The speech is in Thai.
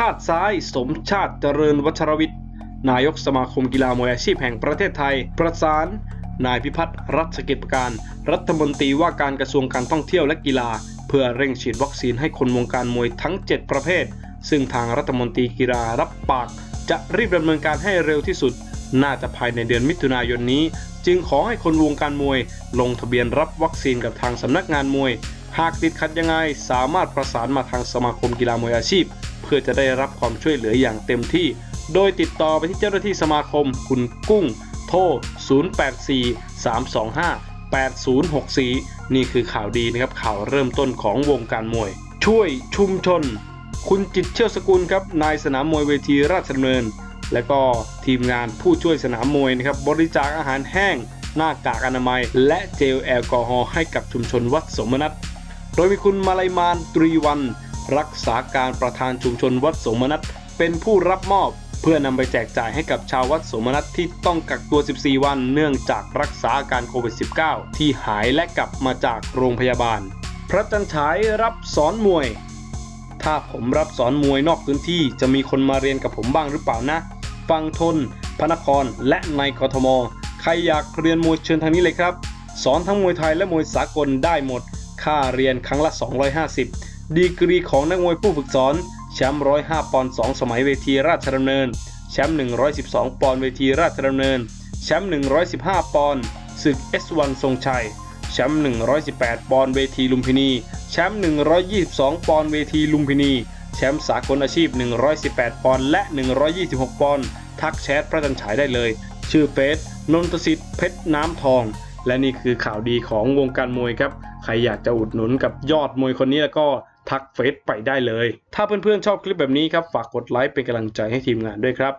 ชาติซ้าย สมชาติเจริญวัชรวิทย์ นายกสมาคมกีฬามวยอาชีพแห่งประเทศไทย ประสาน นายพิพัฒน์รัชกิจประการ รัฐมนตรีว่าการกระทรวงการท่องเที่ยวและกีฬา เพื่อเร่งฉีดวัคซีนให้คนวงการมวยทั้ง 7 ประเภท ซึ่งทางรัฐมนตรีกีฬารับปาก จะรีบดำเนินการให้เร็วที่สุด น่าจะภายในเดือนมิถุนายนนี้ จึงขอให้คนวงการมวย ลงทะเบียนรับวัคซีนกับทางสำนักงานมวย หากติดขัดยังไงสามารถประสานมาทางสมาคมกีฬามวยอาชีพ เพื่อจะได้รับความช่วยเหลืออย่างเต็มที่ โดยติดต่อไปที่เจ้าหน้าที่สมาคม คุณกุ้ง โทร 0843258064 นี่คือข่าวดีนะครับข่าวเริ่มต้นของวงการมวย ช่วยชุมชน คุณจิตเชี่ยวสกุลครับนายสนามมวยเวทีราชดำเนิน และก็ทีมงานผู้ช่วยสนามมวยนะครับบริจาคอาหารแห้งหน้ากากอนามัย และเจลแอลกอฮอล์ให้กับชุมชนวัดสมนัต โดยมีคุณมาลัยมานตรีวัน รักษาการประธานชุมชนวัดสมนัตเป็นผู้รับมอบเพื่อนำไปแจกจ่ายให้กับชาววัดสมนัตที่ต้องกักตัว 14 วัน เนื่องจากรักษาอาการโควิด -19 ที่หายและกลับมาจากโรงพยาบาล พระจันฉายรับสอนมวย ถ้าผมรับสอนมวยนอกพื้นที่จะมีคนมาเรียนกับผมบ้างหรือเปล่านะ ฟังทน พระนคร และในกทม ใครอยากเรียนมวยเชิญทางนี้เลยครับ สอนทั้งมวยไทยและมวยสากลได้หมด ค่าเรียนครั้งละ 250 ดีกรีของนักมวยผู้ฝึกสอน แชมป์ 105 ปอนด์ 2 สมัยเวทีราชดำเนิน แชมป์ 112 ปอนด์เวทีราชดำเนิน แชมป์ 115 ปอนด์ศึก S1 ทรงชัย แชมป์ 118 ปอนด์เวทีลุมพินี แชมป์ 122 ปอนด์เวทีลุมพินี แชมป์สากลอาชีพ 118 ปอนด์และ 126 ปอนด์ทักแชทพระจันฉายได้เลย ชื่อเฟซนนทสิทธิ์เพชรน้ำทอง และนี่คือข่าวดีของวงการมวยครับ ใครอยากจะอุดหนุนกับยอดมวยคนนี้แล้วก็ทักเฟซไปได้เลย ถ้าเพื่อนๆชอบคลิปแบบนี้ครับ ฝากกดไลค์เป็นกำลังใจให้ทีมงานด้วยครับ